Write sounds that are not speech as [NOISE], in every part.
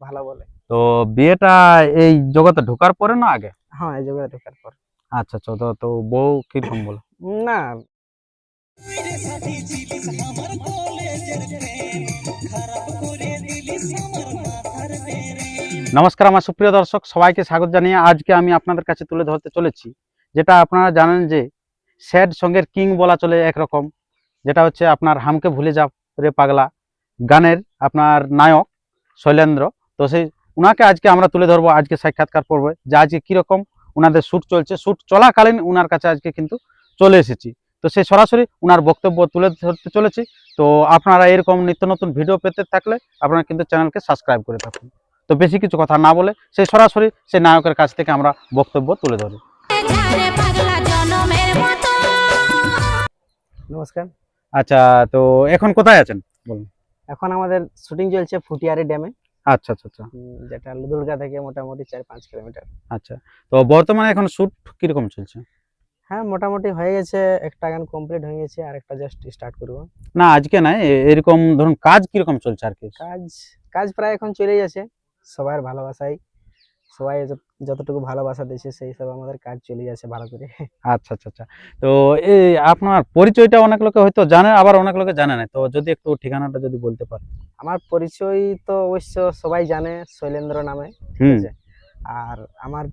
ভালো বলে। তো বিয়েটা এই জগতে ঢোকার পরে না আগে? হ্যাঁ এই জগতে ঢোকার পর। আচ্ছা আচ্ছা তো তো বউ কীরকম বলে? না। নমস্কার আমার সুপ্রিয় দর্শক সবাইকে স্বাগত জানিয়ে আজকে আমি আপনাদের কাছে তুলে ধরতে চলেছি যেটা আপনারা জানেন যে স্যাড সঙ্গের কিং বলা চলে একরকম যেটা হচ্ছে আপনার হামকে ভুলে যা রে পাগলা গানের আপনার নায়ক শৈলেন্দ্র। তো সেই ওনাকে আজকে আমরা তুলে ধরবো আজকে সাক্ষাৎকার পর্বে। যে আজকে কীরকম ওনাদের শ্যুট চলছে। শ্যুট চলাকালীন উনার কাছে আজকে কিন্তু চলে এসেছি। তো সেই সরাসরি ওনার বক্তব্য তুলে ধরতে চলেছি। তো আপনারা এরকম নিত্য নতুন ভিডিও পেতে থাকলে আপনারা কিন্তু চ্যানেলকে সাবস্ক্রাইব করে থাকুন। তো বেশি কিছু কথা না বলে সেই সরাসরি সেই নায়কের কাছ থেকে আমরা বক্তব্য তুলে ধরি। নমস্কার। আচ্ছা তো এখন কোথায় আছেন? বলুন। এখন আমাদের শুটিং চলছে ফুটিয়ারি ড্যামে আচ্ছা আচ্ছা আচ্ছা। যেটা দুর্গা থেকে মোটামুটি চার পাঁচ কিলোমিটার। আচ্ছা তো বর্তমানে এখন শ্যুট কীরকম চলছে? হ্যাঁ মোটামুটি হয়ে গেছে একটা গান কমপ্লিট হয়ে গেছে আর একটা জাস্ট স্টার্ট করব। না আজকে নাই এরকম ধরুন কাজ কীরকম চলছে আর কি? কাজ কাজ প্রায় এখন চলেই আছে সবার ভালোবাসাই। সবাই যতটুকু ভালোবাসা দিয়েছে সেই সব আমাদের কাজ চলে যাচ্ছে ভালো করে। আচ্ছা আচ্ছা আচ্ছা। তো এই আপনার পরিচয়টা অনেক লোকে হয়তো জানে আবার অনেক লোকে জানে না। তো যদি একটু ঠিকানাটা যদি বলতে পারেন। আমার পরিচয় তো অবশ্য সবাই জানে শৈলেন্দ্র নামে আছে। আর আমার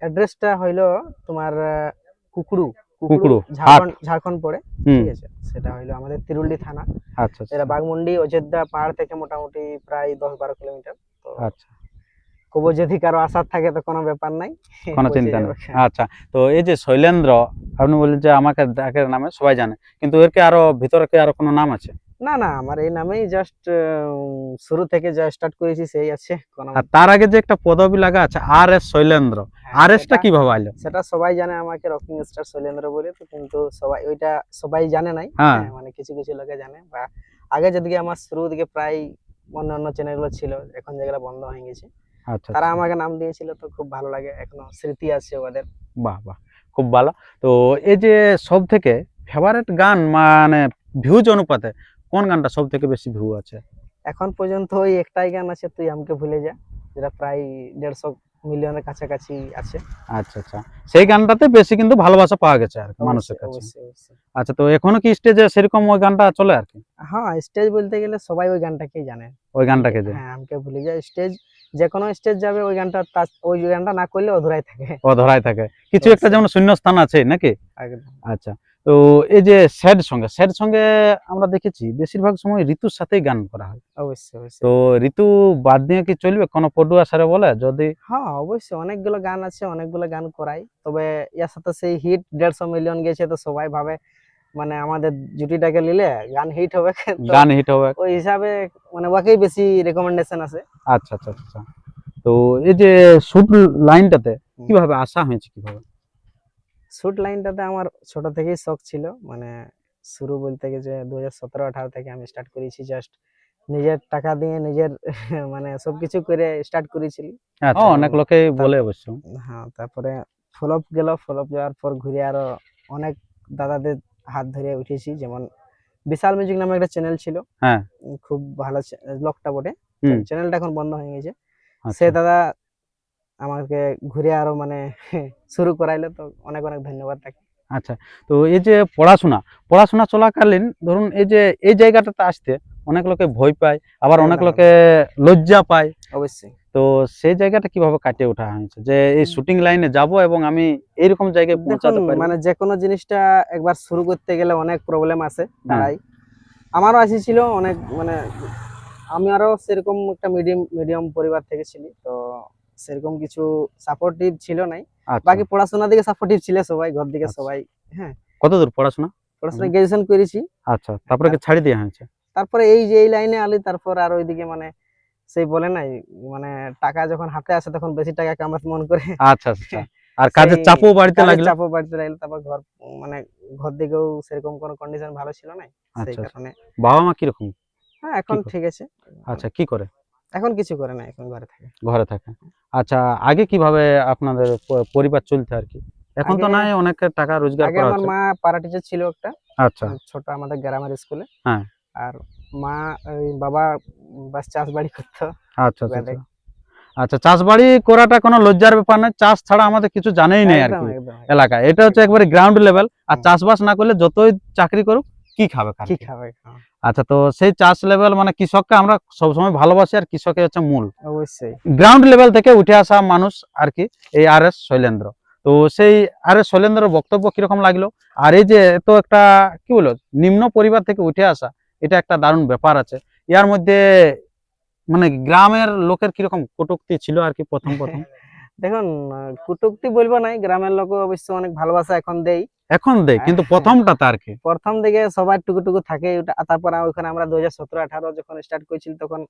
অ্যাড্রেসটা হইল তোমার আহ, কুকড়ু কুকড়ু, ঝাড়খণ্ড ঝাড়খণ্ড পড়ে ঠিক আছে? সেটা হইল আমাদের তিরুল্লি থানা। আচ্ছা আচ্ছা। এটা বাগমুন্ডি অযোধ্যা পাহাড় থেকে মোটামুটি প্রায় দশ বারো কিলোমিটার। তো আচ্ছা। কবো যদি কারও আসার থাকে তো কোনো ব্যাপার নাই। কোনো চিন্তা নেই। আচ্ছা তো এই যে শৈলেন্দ্র আপনি বললেন যে আমাকে ডাকের নামে সবাই জানে কিন্তু এর কি আরও ভিতরে কি আরও কোনো নাম আছে? না না আমার এই নামেই জাস্ট শুরু থেকে যা স্টার্ট করেছি সেই আছে আর তার আগে যে একটা পদবি লাগা আছে আর এস শৈলেন্দ্র হ্যাঁ, আর এসটা সেটা- কীভাবে আইলো? সেটা সবাই জানে আমাকে রকিং স্টার শৈলেন্দ্র বলে তো কিন্তু সবাই ওইটা সবাই জানে নাই। হ্যাঁ। হ্যাঁ, মানে কিছু কিছু লোকে জানে বা আগে যেদিকে আমার শুরু দিকে প্রায় অন্য অন্য চ্যানেলগুলো ছিল এখন যেগুলো বন্ধ হয়ে গেছে। তারা আচ্ছা। আমাকে নাম দিয়েছিল তো খুব ভালো লাগে এখনও স্মৃতি আছে ওদের। বাহ বাহ খুব ভালো। তো এই যে সব থেকে ফেভারিট গান মানে ভিউজ অনুপাতে কোন গানটা সব থেকে বেশি ভিউ আছে? এখন পর্যন্ত ওই একটাই গান আছে তুই আমাকে ভুলে যা যেটা প্রায় দেড়শো মিলিয়নের কাছাকাছি আছে। আচ্ছা আচ্ছা। সেই গানটাতে বেশি কিন্তু ভালোবাসা পাওয়া গেছে আর মানুষের কাছে। আচ্ছা তো এখনও কি স্টেজে সেরকম ওই গানটা চলে আর কি? হ্যাঁ স্টেজ বলতে গেলে সবাই ওই গানটাকেই জানে। ওই গানটাকে যে হ্যাঁ আমাকে ভুলে যা স্টেজ যে কোনো স্টেজ যাবে ওই গানটা ওই গানটা না করলে অধরাই থাকে। অধরাই থাকে। কিছু একটা যেমন শূন্য স্থান আছে নাকি? আচ্ছা তো এই যে স্যাড সঙ্গে স্যাড সঙ্গে আমরা দেখেছি বেশিরভাগ সময় ঋতুর সাথেই গান করা হয়। অবশ্যই তো ঋতু বাদ দিয়ে কি চলবে? কোনো পডুয়া স্যারে বলে? যদি হ্যাঁ অবশ্যই অনেকগুলো গান আছে অনেকগুলো গান করাই। তবে ইয়ার সাথে সেই হিট দেড়শো মিলিয়ন গেছে তো সবাই ভাবে মানে আমাদের জুটিটাকে নিলে গান হিট হবে। গান হিট হবে। ওই হিসাবে মানে ওকেই বেশি রেকমেন্ডেশন আছে। আচ্ছা আচ্ছা আচ্ছা। তো এই যে শুট লাইনটাতে কীভাবে আসা হয়েছে কীভাবে? শুট লাইনটাতে আমার ছোট থেকেই শখ ছিল। মানে শুরু বলতে গেছে দু হাজার সতেরো আঠারো থেকে আমি স্টার্ট করেছি জাস্ট নিজের টাকা দিয়ে নিজের [LAUGHS] মানে সবকিছু করে স্টার্ট করেছিলি। আচ্ছা অনেক লোকে বলে অবশ্য। হ্যাঁ তারপরে ফলপ গেল। ফলপ যাওয়ার পর ঘুরে আরও অনেক দাদাদের হাত ধরে উঠেছি। যেমন বিশাল মিউজিক নামে একটা চ্যানেল ছিল। হ্যাঁ। খুব ভালো লকটা বটে চ্যানেলটা এখন বন্ধ হয়ে গেছে। আচ্ছা। সে দাদা আমাকে ঘুরে আরও মানে [LAUGHS] শুরু করাইলো। তো অনেক অনেক ধন্যবাদ তাকে। আচ্ছা তো এই যে পড়াশোনা পড়াশোনা চলাকালীন ধরুন এই যে এই জায়গাটাতে আসতে অনেক লোকে ভয় পায় আবার অনেক। লোকে লজ্জা পায়। অবশ্যই। তো সেই জায়গাটা কীভাবে কাটিয়ে ওঠা হয়েছে? যে এই শুটিং লাইনে যাব এবং আমি এইরকম জায়গায় পৌঁছাতে পারি? মানে যে কোনো জিনিসটা একবার শুরু করতে গেলে অনেক প্রবলেম আসে তাই। আমারও আসিছিল অনেক মানে আমি আরও সেরকম একটা মিডিয়াম মিডিয়াম পরিবার থেকে ছিলি তো সেরকম কিছু সাপোর্টিভ ছিল নাই। আচ্ছা। বাকি পড়াশোনার দিকে সাপোর্টিভ ছিল সবাই ঘর দিকে আচ্ছা। সবাই কত দূর পড়াশোনা? পড়াশোনা। গ্রাজুয়েশন করেছি। আচ্ছা তারপরে কি ছাড়ি দেওয়া হয়েছে? তারপরে এই যে এই লাইনে আলি তারপর আর ওইদিকে মানে সেই বলে নাই মানে টাকা যখন হাতে আসে তখন বেশি টাকা কামাতে মন করে। আচ্ছা আচ্ছা। আর কাজের চাপও বাড়িতে লাগল? চাপও বাড়তে লাগল তারপর ঘর মানে ঘর দিকেও সেরকম কোনো কন্ডিশন ভালো ছিল না সেই আচ্ছা, আচ্ছা। কারণে। বাবা মা কীরকম? হ্যাঁ এখন ঠিক আছে। আচ্ছা কি করে? এখন কিছু করে না এখন ঘরে থাকে। ঘরে থাকে। আচ্ছা আগে কীভাবে আপনাদের পরিবার চলতে আর কি? এখন তো নাই অনেক টাকা রোজগার করা আমার মা পাড়া টিচার ছিল একটা। আচ্ছা। ছোট আমাদের গ্রামের স্কুলে হ্যাঁ। আর মা বাবা বাস চাষ বাড়ি করতো। আচ্ছা আচ্ছা। আচ্ছা। আচ্ছা চাষ বাড়ি করাটা কোনো লজ্জার ব্যাপার নয়। চাষ ছাড়া আমাদের কিছু জানেই নেই আর কি এলাকায়। এটা হচ্ছে একবারে গ্রাউন্ড লেভেল আর চাষবাস না করলে যতই চাকরি করুক কি খাবে? কি খাবে আচ্ছা তো সেই চাষ লেভেল মানে কৃষককে আমরা সবসময় ভালোবাসি আর কৃষকে হচ্ছে মূল। অবশ্যই। গ্রাউন্ড লেভেল থেকে উঠে আসা মানুষ আর কি এই আর এস শৈলেন্দ্র। তো সেই আর এস শৈলেন্দ্রের বক্তব্য কীরকম লাগল? আর এই যে এত একটা কি বলো নিম্ন পরিবার থেকে উঠে আসা এটা একটা দারুণ ব্যাপার আছে। ইয়ার মধ্যে মানে গ্রামের লোকের কীরকম কটুক্তি ছিল আর কি প্রথম [LAUGHS] প্রথম? দেখুন কুটুক্তি বলব নাই গ্রামের লোক অবশ্য অনেক ভালোবাসা এখন দেই। এখন দেয় কিন্তু হ্যাঁ। প্রথমটাতে আর কি? প্রথম দিকে সবার টুকু টুকু থাকে তারপর ওখানে আমরা দুই হাজার সতেরো আঠারো যখন স্টার্ট করেছিল তখন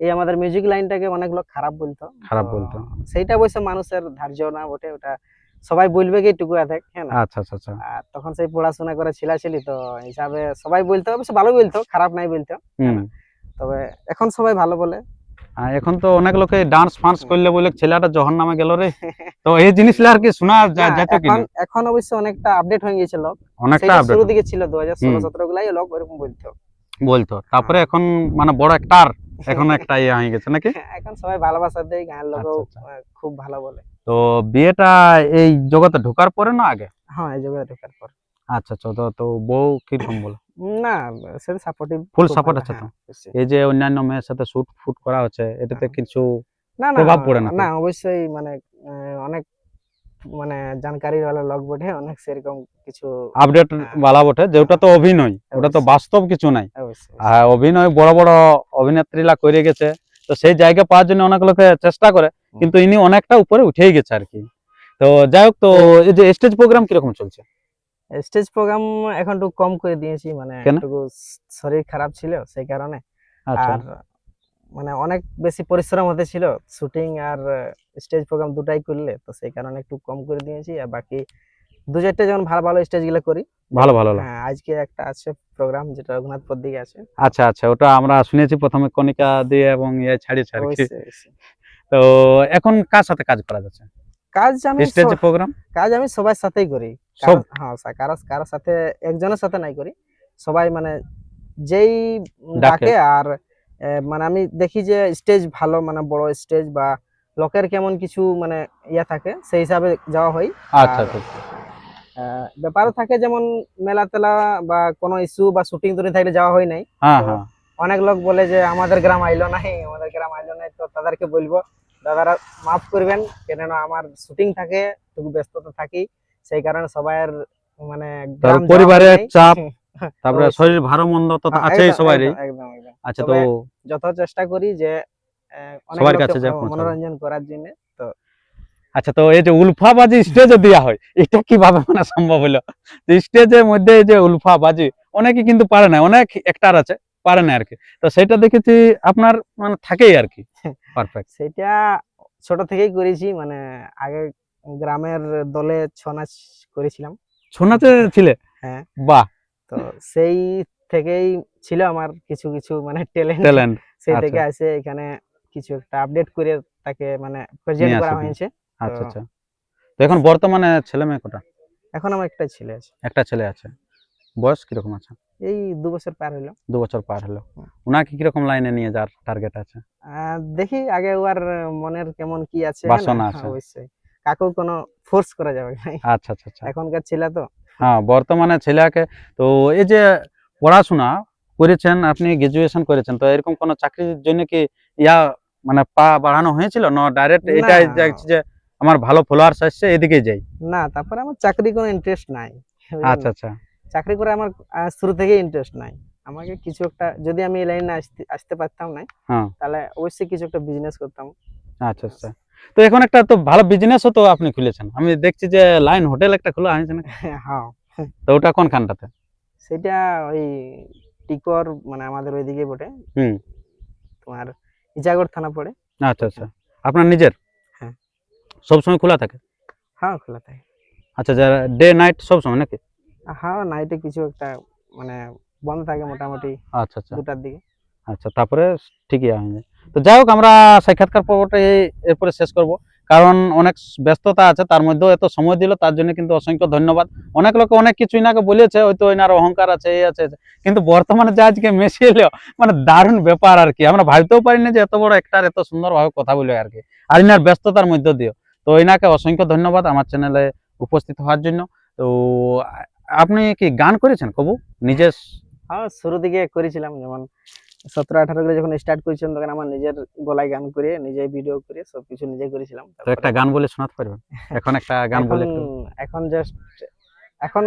এই আমাদের মিউজিক লাইনটাকে অনেক লোক খারাপ বলতো। খারাপ বলতো। সেইটা অবশ্য মানুষের ধার্য না বটে ওটা সবাই বলবে কি টুকু দেখ হ্যাঁ আচ্ছা আচ্ছা আচ্ছা। আর তখন সেই পড়াশোনা করে ছিলা ছিলাছিলি তো হিসাবে সবাই বলতো অবশ্য ভালো বলতো খারাপ নাই বলতো হুম। তবে এখন সবাই ভালো বলে। আর এখন তো অনেক লোকে ডান্স ফান্স করলে বলে ছেলেটা জহর নামে গেল রে। [LAUGHS] তো এই জিনিসগুলো আর কি শোনা যা- না, যেত কি এখন অবশ্য অনেকটা আপডেট হয়ে গেছে লোক অনেকটা আপডেট শুরু দিকে ছিল দু হাজার ষোলো হুম। সতেরো গুলাই লোক ওরকম বলতো। বলতো তারপরে এখন মানে বড় একটা এখন একটা ইয়ে হয়ে গেছে নাকি? [LAUGHS] এখন সবাই ভালোবাসা দেয় গায়ের লোকও আচ্ছা, খুব ভালো বলে। তো বিয়েটা এই জগতে ঢোকার পরে না আগে? হ্যাঁ এই জায়গায় ঢোকার পর। আচ্ছা আচ্ছা তো তো বউ কীরকম বলে? না সেটা সাপোর্টিভ Full support আছে তো? এই যে অন্যান্য মেয়ের সাথে শুট ফুট করা হচ্ছে এটাতে। কিছু না না প্রভাব পড়ে না না অবশ্যই মানে অনেক মানে জানকারি वाला লোক বটে অনেক সেরকম কিছু আপডেট। বটে যেটা তো অভিনয় ওটা তো বাস্তব কিছু নাই। আর অভিনয় বড় বড় অভিনেত্রীরা করে গেছে তো সেই জায়গা পাওয়ার জন্য অনেক লোকে চেষ্টা করে কিন্তু ইনি অনেকটা উপরে উঠেই গেছে আর কি। তো যাই হোক তো এই যে স্টেজ প্রোগ্রাম কীরকম চলছে? স্টেজ প্রোগ্রাম এখন একটু কম করে দিয়েছি মানে একটু শরীর খারাপ ছিল সেই কারণে। আচ্ছা। আর মানে অনেক বেশি পরিশ্রম হতে ছিল শুটিং আর স্টেজ প্রোগ্রাম দুটাই করলে তো সেই কারণে একটু কম করে দিয়েছি। আর বাকি দু চারটে যেমন ভালো ভালো স্টেজগুলো করি ভালো ভালো হ্যাঁ আজকে একটা আছে প্রোগ্রাম যেটা রঘুনাথপুর দিকে আছে। আচ্ছা আচ্ছা ওটা আমরা শুনেছি প্রথমে কণিকা দিয়ে এবং ইয়ে ছাড়িয়েছে আর কি অবশ্যই, অবশ্যই। তো এখন কার সাথে কাজ করা যাচ্ছে? কাজ আমি স্টেজ প্রোগ্রাম কাজ আমি সবার সাথেই করি। সব হ্যাঁ সা- কারও কারোর সাথে একজনের সাথে নাই করি। সবাই মানে যেই ডাকে। আর মানে আমি দেখি যে স্টেজ ভালো মানে বড় স্টেজ বা লোকের কেমন কিছু মানে ইয়া থাকে সেই হিসাবে যাওয়া হয়। আচ্ছা আচ্ছা আহ, ব্যাপারও থাকে যেমন মেলা তেলা বা কোনো ইস্যু বা শুটিং টুটিং থাকলে যাওয়া হয় নাই। হ্যাঁ হ্যাঁ। অনেক লোক বলে যে আমাদের গ্রাম আইলো নাই আমাদের গ্রাম আইলো নাই তো তাদেরকে বলব দাদারা মাফ করবেন কেননা আমার শুটিং থাকে একটু ব্যস্ততা থাকি সেই কারণে সবার মানে পরিবারের চাপ [LAUGHS] তারপরে শরীর ভালো মন্দ তো হ্যাঁ, আছেই সবারই। আচ্ছা তো যত চেষ্টা করি যে সবার কাছে যা মনোরঞ্জন করার জন্য তো। আচ্ছা তো এই যে উলফাবাজি স্টেজে দেওয়া হয় এটা কীভাবে মানে সম্ভব হলো? স্টেজের মধ্যে এই যে উলফাবাজি অনেকে কিন্তু পারে না অনেক একটার আছে পারে না আর কি। তো সেটা দেখেছি আপনার মানে থাকেই আর কি। [LAUGHS] পারফেক্ট সেটা ছোট থেকেই করেছি মানে আগে গ্রামের দলে ছৌ নাচ করেছিলাম। শোনাতে ছিলে? হ্যাঁ। বাহ। তো সেই থেকেই ছিল আমার কিছু কিছু মানে ট্যালেন্ট ট্যালেন্ট সেই আচ্ছা। থেকে আসে এখানে কিছু একটা আপডেট করে তাকে মানে প্রেজেন্ট করা হয়েছে। আচ্ছা আচ্ছা। তো এখন বর্তমানে ছেলে মেয়ে কটা? এখন আমার একটা ছেলে আছে। একটা ছেলে আছে। বয়স কীরকম আছে? এই দু বছর পার হলো। দু বছর পার হলো। ওনাকে কীরকম লাইনে নিয়ে যাওয়ার টার্গেট আছে? দেখি আগে ওর মনের কেমন কি আছে হ্যাঁ বাসনা আছে। অবশ্যই। কাকেও কোনো ফোর্স করা যাবে না। আচ্ছা আচ্ছা আচ্ছা। এখনকার ছেলে তো। হ্যাঁ বর্তমানে ছেলেকে তো এই যে পড়াশোনা করেছেন আপনি গ্রাজুয়েশন করেছেন তো এরকম কোনো চাকরির জন্য কি ইয়া মানে পা বাড়ানো হয়েছিল? না ডাইরেক্ট। এটাই দেখছি যে আমার ভালো ফলোয়ার্স আসছে এদিকে যাই। না তারপরে আমার চাকরি কোনো ইন্টারেস্ট নাই আচ্ছা আচ্ছা। চাকরি করে আমার শুরু থেকেই ইন্টারেস্ট নাই। আমাকে কিছু একটা যদি আমি এই লাইনে আসতে আসতে পারতাম না হ্যাঁ। তাহলে অবশ্যই কিছু একটা বিজনেস করতাম। আচ্ছা আচ্ছা। তো এখন একটা তো ভালো বিজনেসও তো আপনি খুলেছেন। আমি দেখছি যে লাইন হোটেল একটা খোলা হয়েছে না হ্যাঁ। তো ওটা কোনখানটাতে সেটা ওই টিকর মানে আমাদের ওইদিকে বটে। হুম। তোমার ইজাগর থানা পড়ে। আচ্ছা আচ্ছা। আপনার নিজের? হ্যাঁ। সবসময় খোলা থাকে? হ্যাঁ খোলা থাকে। আচ্ছা যারা ডে নাইট সবসময় নাকি? হ্যাঁ নাইটে কিছু একটা মানে বন্ধ থাকে মোটামুটি আচ্ছা আচ্ছা। দুটার দিকে। আচ্ছা তারপরে ঠিকই তো যাই হোক, আমরা সাক্ষাৎকার পর্বটা এরপরে শেষ করব। কারণ অনেক ব্যস্ততা আছে, তার মধ্যেও এত সময় দিল, তার জন্য কিন্তু অসংখ্য ধন্যবাদ। অনেক লোক অনেক কিছু ইনাকে বলেছে, হয়তো এনার অহংকার আছে, এই আছে কিন্তু বর্তমানে যা আজকে মেসে এলো মানে দারুণ ব্যাপার আর কি। আমরা ভাবতেও পারি না যে এত বড় একটার এত সুন্দরভাবে কথা বলবে আর কি। আর ইনার ব্যস্ততার মধ্যে দিও তো ইনাকে অসংখ্য ধন্যবাদ আমার চ্যানেলে উপস্থিত হওয়ার জন্য। তো আপনি কি গান করেছেন কবু? নিজের হ্যাঁ শুরু দিকে করেছিলাম, যেমন সতেরো আঠারো করে যখন স্টার্ট করেছিলাম তখন আমার নিজের গলায় গান করে নিজে ভিডিও করে সবকিছু নিজে করেছিলাম। তো একটা গান বলে শোনাতে পারবেন [LAUGHS] এখন একটা গান বলে এখন জাস্ট এখন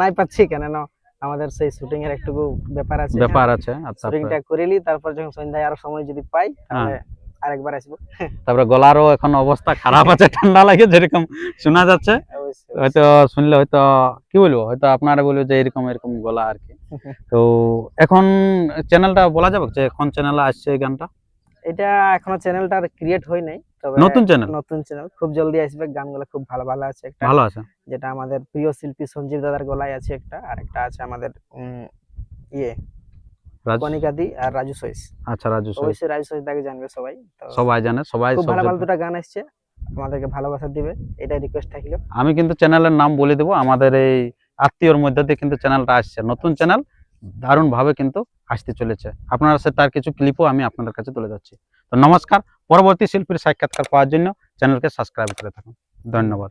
নাই পাচ্ছি কেন না আমাদের সেই শুটিং এর একটু ব্যাপার আছে। ব্যাপার আছে আর শুটিংটা তারপরে করেলি তারপর যখন সন্ধ্যায় আরও সময় যদি পাই তাহলে আরেকবার আসব। তারপরে গলারও এখন অবস্থা খারাপ আছে ঠান্ডা লাগে যেরকম শোনা যাচ্ছে। হয়তো শুনলে হয়তো কি বলব? হয়তো আপনারা বলব যে এরকম এরকম গলা আর কি। [LAUGHS] তো এখন চ্যানেলটা বলা যাবে যে এখন চ্যানেলে আসছে এই গানটা? এটা এখনও চ্যানেলটা ক্রিয়েট হয় নাই তবে নতুন চ্যানেল নতুন চ্যানেল খুব জলদি আসবে গানগুলো খুব ভালো ভালো আছে একটা। ভালো আছে। যেটা আমাদের প্রিয় শিল্পী সঞ্জীব দাদার গলায় আছে একটা আর একটা আছে আমাদের ইয়ে কনিকাদি আর রাজু সইস। আচ্ছা রাজু সৈয়দ। অবশ্যই রাজু সইস দাকে জানবে সবাই। তো সবাই জানে সবাই খুব ভালো ভালো। দুটা গান আসছে। আমাদেরকে ভালোবাসা দিবে, এটাই রিকোয়েস্ট থাকল। আমি কিন্তু চ্যানেলের নাম বলে দেবো, আমাদের এই আত্মীয়র মধ্যে দিয়ে কিন্তু চ্যানেলটা আসছে। নতুন চ্যানেল দারুণভাবে কিন্তু আসতে চলেছে। আপনারা সাথে তার কিছু ক্লিপও আমি আপনাদের কাছে তুলে যাচ্ছি তো নমস্কার, পরবর্তী শিল্পীর সাক্ষাৎকার পাওয়ার জন্য চ্যানেলকে সাবস্ক্রাইব করে থাকুন। ধন্যবাদ।